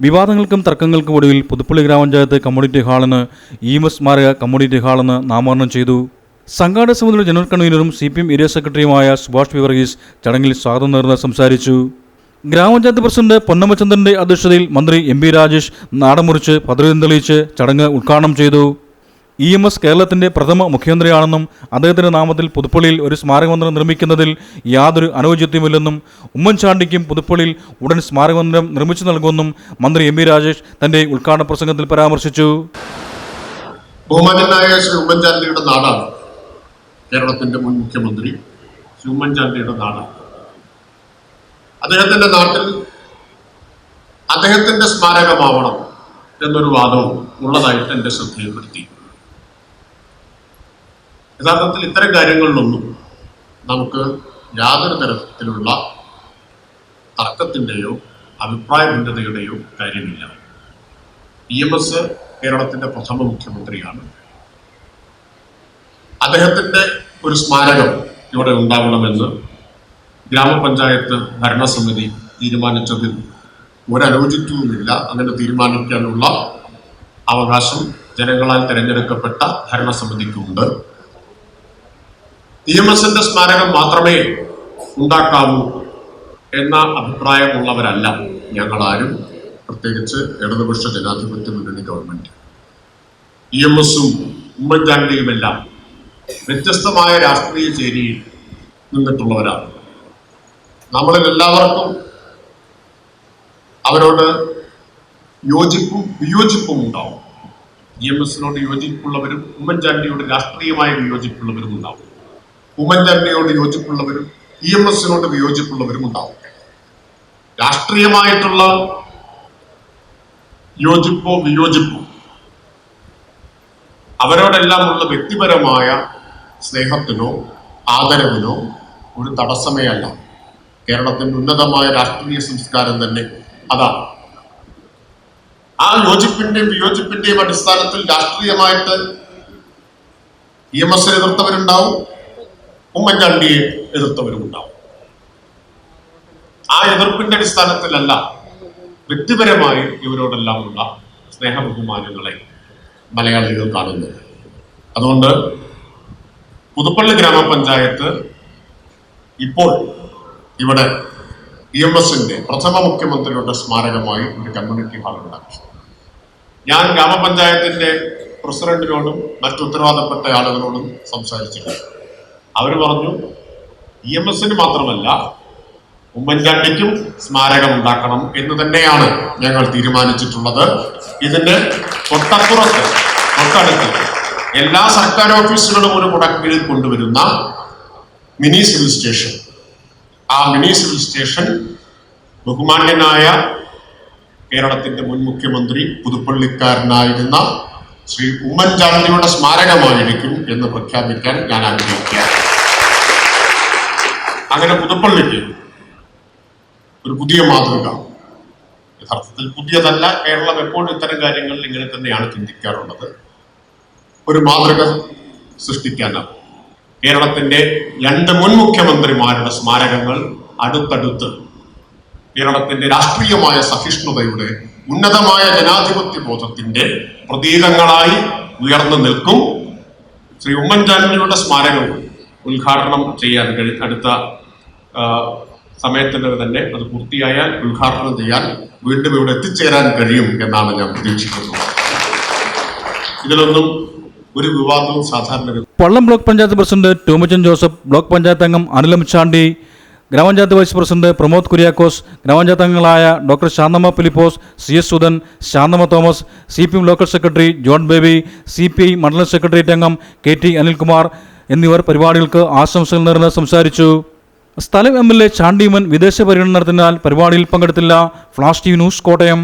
വിവാദങ്ങൾക്കും തർക്കങ്ങൾക്കും ഒടുവിൽ പുതുപ്പള്ളി ഗ്രാമപഞ്ചായത്ത് കമ്മ്യൂണിറ്റി ഹാളിന് ഇ എം എസ് സ്മാരക കമ്മ്യൂണിറ്റി ഹാളെന്ന് നാമകരണം ചെയ്തു. സംഘാടക സമിതിയുടെ ജനറൽ കൺവീനറും സി പി എം ഏരിയ സെക്രട്ടറിയുമായ സുഭാഷ് പി വർഗീസ് ചടങ്ങിൽ സ്വാഗതം നേർന്ന് സംസാരിച്ചു. ഗ്രാമപഞ്ചായത്ത് പ്രസിഡന്റ് പൊന്നമ്മചന്ദ്രന്റെ അധ്യക്ഷതയിൽ മന്ത്രി എം പി രാജേഷ് നാടമുറിച്ച് പദവി തെളിയിച്ച് ചടങ്ങ് ഉദ്ഘാടനം ചെയ്തു. ഇ എം എസ് കേരളത്തിന്റെ പ്രഥമ മുഖ്യമന്ത്രിയാണെന്നും അദ്ദേഹത്തിന്റെ നാമത്തിൽ പുതുപ്പള്ളിയിൽ ഒരു സ്മാരകമന്ദിരം നിർമ്മിക്കുന്നതിൽ യാതൊരു അനൗചിത്യമില്ലെന്നും ഉമ്മൻചാണ്ടിക്കും പുതുപ്പള്ളിയിൽ ഉടൻ സ്മാരകമന്ദിരം നിർമ്മിച്ചു നൽകുമെന്നും മന്ത്രി എം വി രാജേഷ് തന്റെ ഉദ്ഘാടന പ്രസംഗത്തിൽ പരാമർശിച്ചു. ബഹുമാന്യനായ ശ്രീ ഉമ്മൻചാണ്ടിയുടെ നാടാണ് കേരളത്തിന്റെ മുൻ മുഖ്യമന്ത്രി ശ്രീ ഉമ്മൻചാണ്ടിയുടെ നാടാണ്. അദ്ദേഹത്തിന്റെ നാട്ടിൽ അദ്ദേഹത്തിന്റെ സ്മാരകമാവണം എന്നൊരു വാദവും ഉള്ളതായിട്ട് എന്റെ ശ്രദ്ധയിൽപ്പെടുത്തി. യഥാർത്ഥത്തിൽ ഇത്തരം കാര്യങ്ങളിലൊന്നും നമുക്ക് യാതൊരു തരത്തിലുള്ള തർക്കത്തിന്റെയോ അഭിപ്രായ ഭിന്നതയുടെയോ കാര്യമില്ല. ഇ എം എസ് കേരളത്തിന്റെ പ്രഥമ മുഖ്യമന്ത്രിയാണ്. അദ്ദേഹത്തിന്റെ ഒരു സ്മാരകം ഇവിടെ ഉണ്ടാവണമെന്ന് ഗ്രാമപഞ്ചായത്ത് ഭരണസമിതി തീരുമാനിച്ചതിൽ ഒരനൗചിത്യവുമില്ല അങ്ങനെ തീരുമാനിക്കാനുള്ള അവകാശം ജനങ്ങളാൽ തിരഞ്ഞെടുക്കപ്പെട്ട ഭരണസമിതിക്കുണ്ട്. ഇ സ്മാരകം മാത്രമേ ഉണ്ടാക്കാവൂ എന്ന അഭിപ്രായമുള്ളവരല്ല ഞങ്ങളാരും. പ്രത്യേകിച്ച് ഇടതുപക്ഷ ജനാധിപത്യ മുന്നണി ഗവൺമെന്റ്. ഇ എം എസും ഉമ്മൻചാണ്ടിയുമെല്ലാം വ്യത്യസ്തമായ രാഷ്ട്രീയ ചേരിയിൽ നിന്നിട്ടുള്ളവരാണ്. നമ്മളിൽ എല്ലാവർക്കും അവരോട് യോജിപ്പും വിയോജിപ്പും ഉണ്ടാവും. ഇ എം എസിനോട് യോജിപ്പുള്ളവരും ഉമ്മൻചാണ്ടിയോട് രാഷ്ട്രീയമായ വിയോജിപ്പുള്ളവരും ഉണ്ടാവും. ഉമ്മൻചാണ്ടിയോട് യോജിപ്പുള്ളവരും ഇ എം എസിനോട് വിയോജിപ്പുള്ളവരും ഉണ്ടാവും. രാഷ്ട്രീയമായിട്ടുള്ള യോജിപ്പോ വിയോജിപ്പോ അവരോടെല്ലാമുള്ള വ്യക്തിപരമായ സ്നേഹത്തിനോ ആദരവിനോ ഒരു തടസ്സമേ അല്ല കേരളത്തിന്റെ ഉന്നതമായ രാഷ്ട്രീയ സംസ്കാരം തന്നെ അതാണ് ആ യോജിപ്പിന്റെയും വിയോജിപ്പിന്റെയും അടിസ്ഥാനത്തിൽ രാഷ്ട്രീയമായിട്ട് ഇ എം എസിനെ എതിർത്തവരുണ്ടാവും ഉമ്മൻചാണ്ടിയെ എതിർത്തവരും ഉണ്ടാവും ആ എതിർപ്പിന്റെ അടിസ്ഥാനത്തിലല്ല വ്യക്തിപരമായി ഇവരോടെല്ലാമുള്ള സ്നേഹബഹുമാനങ്ങളെ മലയാളികൾ കാണുന്നത്. അതുകൊണ്ട് പുതുപ്പള്ളി ഗ്രാമപഞ്ചായത്ത് ഇപ്പോൾ ഇവിടെ ഇ എം എസിന്റെ പ്രഥമ മുഖ്യമന്ത്രിയുടെ സ്മാരകമായി ഒരു കമ്മ്യൂണിറ്റി ഹാൾ ഉണ്ടാക്കി. ഞാൻ ഗ്രാമപഞ്ചായത്തിന്റെ പ്രസിഡന്റിനോടും മറ്റു ഉത്തരവാദപ്പെട്ട ആളുകളോടും സംസാരിച്ചിട്ടുണ്ട്. അവർ പറഞ്ഞു ഇ എം എസിന് മാത്രമല്ല ഉമ്മൻചാണ്ടിക്കും സ്മാരകം ഉണ്ടാക്കണം എന്ന് തന്നെയാണ് ഞങ്ങൾ തീരുമാനിച്ചിട്ടുള്ളത്. ഇതിന് തൊട്ടപ്പുറത്ത് തൊട്ടടുത്ത് എല്ലാ സർക്കാർ ഓഫീസുകളും ഒരു മുടക്കീഴിൽ കൊണ്ടുവരുന്ന മിനി സിവിൽ സ്റ്റേഷൻ. ആ മിനി സിവിൽ സ്റ്റേഷൻ ബഹുമാന്യനായ കേരളത്തിന്റെ മുൻ മുഖ്യമന്ത്രി പുതുപ്പള്ളിക്കാരനായിരുന്ന ശ്രീ ഉമ്മൻചാണ്ടിയുടെ സ്മാരകമായിരിക്കും എന്ന് പ്രഖ്യാപിക്കാൻ ഞാൻ ആഗ്രഹിക്കുകയാണ്. അങ്ങനെ പുതുപ്പള്ളിക്ക് ഒരു പുതിയ മാതൃക. യഥാർത്ഥത്തിൽ പുതിയതല്ല കേരളം എപ്പോഴും ഇത്തരം കാര്യങ്ങളിൽ ഇങ്ങനെ തന്നെയാണ് ചിന്തിക്കാറുള്ളത്. ഒരു മാതൃക സൃഷ്ടിക്കാനാണ് കേരളത്തിന്റെ രണ്ട് മുൻ മുഖ്യമന്ത്രിമാരുടെ സ്മാരകങ്ങൾ അടുത്തടുത്ത് കേരളത്തിന്റെ രാഷ്ട്രീയമായ സഹിഷ്ണുതയുടെ ഉന്നതമായ ജനാധിപത്യ ബോധത്തിന്റെ പ്രതീകങ്ങളായി ഉയർന്നു നിൽക്കും. ശ്രീ ഉമ്മൻചാണ്ടിയുടെ സ്മാരകവും ഉദ്ഘാടനം ചെയ്യാൻ കഴി അടുത്ത സമയത്തിന് തന്നെ അത് പൂർത്തിയായാൽ ഉദ്ഘാടനം ചെയ്യാൻ വീണ്ടും ഇവിടെ എത്തിച്ചേരാൻ കഴിയും എന്നാണ് ഞാൻ പ്രതീക്ഷിക്കുന്നത് ഇതിലൊന്നും ഒരു വിവാദവും സാധാരണ Pallam block panchayat president Tomichan Joseph block panchayat അംഗം അനിലം ചാണ്ടി ഗ്രാമപഞ്ചായത്ത് വൈസ് പ്രസിഡന്റ് പ്രമോദ് കുര്യാക്കോസ് ഗ്രാമപഞ്ചായത്ത് അംഗങ്ങളായ doctor Santhamma Philipose C S Sudhan Santhamma Thomas C P M local secretary John Baby C P I മണ്ഡലം സെക്രട്ടേറിയറ്റ് അംഗം കെ ടി അനിൽകുമാർ എന്നിവർ പരിപാടികൾക്ക് ആശംസകൾ നേർന്ന് സംസാരിച്ചു. സ്ഥലം എം എൽ എ ചാണ്ടിമൻ വിദേശ പര്യടനം നടത്തിനാൽ പരിപാടിയിൽ പങ്കെടുത്തില്ല. Flash T news Kottayam.